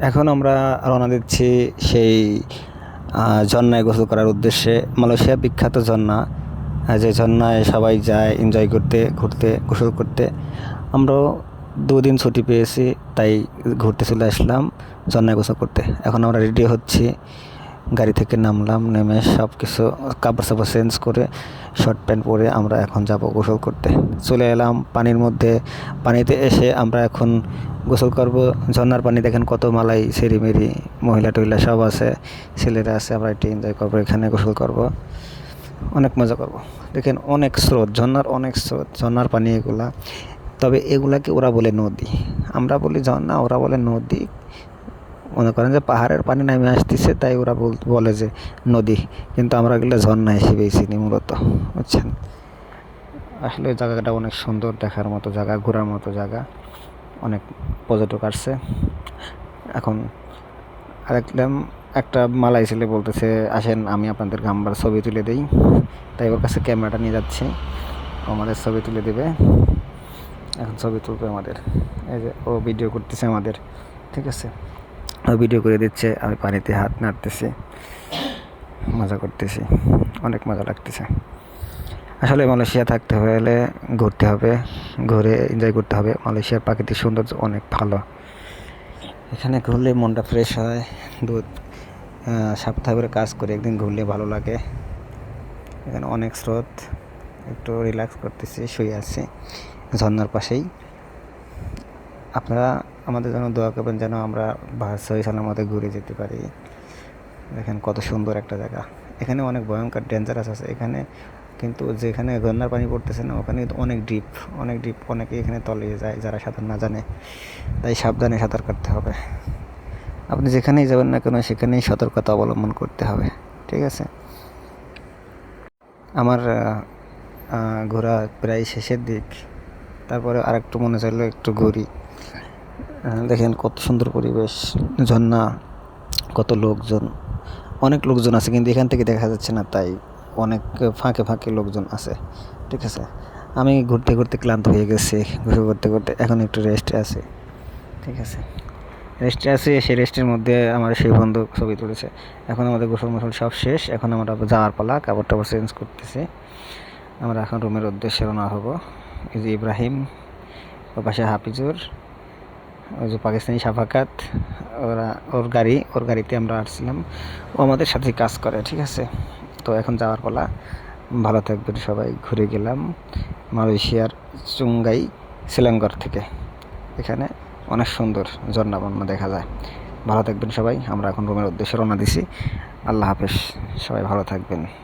এখন আমরা রওনা দিচ্ছি সেই ঝর্নায় গোসল করার উদ্দেশ্যে। মালয়েশিয়া বিখ্যাত ঝর্ণা যে ঝর্ণায় সবাই যায় এনজয় করতে, ঘুরতে, গোসল করতে। আমরাও দুদিন ছুটি পেয়েছি, তাই ঘুরতে চলে আসলাম ঝর্ণায় গোসল করতে। এখন আমরা রেডি হচ্ছি। গাড়ি থেকে নামলাম, নেমে সব কিছু কাপড় সাপড় চেঞ্জ করে শর্ট প্যান্ট পরে আমরা এখন যাব গোসল করতে। চলে এলাম পানির মধ্যে। পানিতে এসে আমরা এখন গোসল করব। ঝর্ণার পানি দেখেন কত মালাই সেরি মেরি, মহিলা টহিলা সব আছে, ছেলেরা আছে, আমরা একটু এনজয় করব, এখানে গোসল করব। অনেক মজা করব। দেখেন অনেক স্রোত ঝর্ণার অনেক স্রোত ঝর্ণার পানি এগুলা। তবে এগুলাকে ওরা বলে নদী। আমরা বলি ঝর্ণা ওরা বলে নদী। মনে করেন যে পাহাড়ের পানি নামে আসতেছে, তাই ওরা বল- যে নদী। কিন্তু আমরা গেলে ঝর্ণা হিসেবেই চিনি মূলত, বুঝছেন? আসলে এই জায়গাটা অনেক সুন্দর দেখার মতো জায়গা, ঘোরার মতো জায়গা। অনেক পর্যটক আসছে। এখন আরেকলাম একটা মালাই ছেলে বলতেছে, আসেন, আমি আপনাদের গাম্বার ছবি তুলে দেই। তাই ওর কাছে ক্যামেরাটা নিয়ে যাচ্ছি। আমাদের ছবি তুলে দেবে। এখন ছবি তুলবে আমাদের। এই যে ও ভিডিও করতেছে আমাদের, ঠিক আছে? ভিডিও করে দিচ্ছে আমি পানিতে হাত নাড়তেছি মজা করতেছি অনেক মজা লাগতেছে। আসলে মালয়েশিয়া থাকতে হলে ঘুরতে হবে ঘুরে এনজয় করতে হবে। মালয়েশিয়ার প্রাকৃতিক সৌন্দর্য অনেক ভালো। এখানে ঘুরলে মনটা ফ্রেশ হয় দু আহ, সপ্তাহ করে কাজ করে একদিন ঘুরলে ভালো লাগে। এখানে অনেক স্রোত একটু রিল্যাক্স করতেছি শুয়ে আছি ঝর্নার পাশেই। আপনারা আমাদের জন্য দোয়া করবেন যেন আমরা সহি সালামতে ঘুরে যেতে পারি। দেখেন কত সুন্দর একটা জায়গা। এখানে অনেক ভয়ঙ্কর ডেঞ্জারাস আছে। এখানে কিন্তু যেখানে ঝর্নার পানি পড়তেছে না, ওখানে অনেক ডিপ অনেক ডিপ অনেকে এখানে তলিয়ে যায় যারা সাঁতার না জানে। তাই সাবধানে সাঁতার কাটতে হবে। আপনি যেখানেই যাবেন না কেন, সেখানেই সতর্কতা অবলম্বন করতে হবে। ঠিক আছে? আমার ঘোরা প্রায় শেষের দিক। তারপরে আর একটু মনে চাইলো একটু ঘুরি। দেখেন কত সুন্দর পরিবেশ, ঝর্ণা, কত লোকজন, অনেক লোকজন আছে, কিন্তু এখান থেকে দেখা যাচ্ছে না তাই, অনেক ফাঁকে ফাঁকে লোকজন আছে, ঠিক আছে? আমি ঘুরতে ঘুরতে ক্লান্ত হয়ে গেছি ঘুরে ঘুরতে করতে এখন একটু রেস্টে আছি, ঠিক আছে? রেস্টে আছি, সেই রেস্টের মধ্যে আমার সেই বন্ধু ছবি তুলেছে, এখন আমাদের গোসল মোসল সব শেষ, এখন আমরা যাওয়ার পালা, কাপড় টাপড় চেঞ্জ করতেছি, আমরা এখন রুমের উদ্দেশ্যে রওনা হব যে ইব্রাহিম ও পাশে হাফিজুর ওই যে পাকিস্তানি সাফাকাত ওরা ওর গাড়ি, ওর গাড়িতে আমরা আসছিলাম। ও আমাদের সাথে কাজ করে, ঠিক আছে? তো এখন যাওয়ার পালা। ভালো থাকবেন সবাই, ঘুরে গেলাম। মালয়েশিয়ার চুঙ্গাই শিলংগর থেকে। এখানে অনেক সুন্দর ঝর্ণা বন্যা দেখা যায়। ভালো থাকবেন সবাই, আমরা এখন রুমের উদ্দেশ্যে রওনা দিছি। আল্লাহ হাফেজ, সবাই ভালো থাকবেন।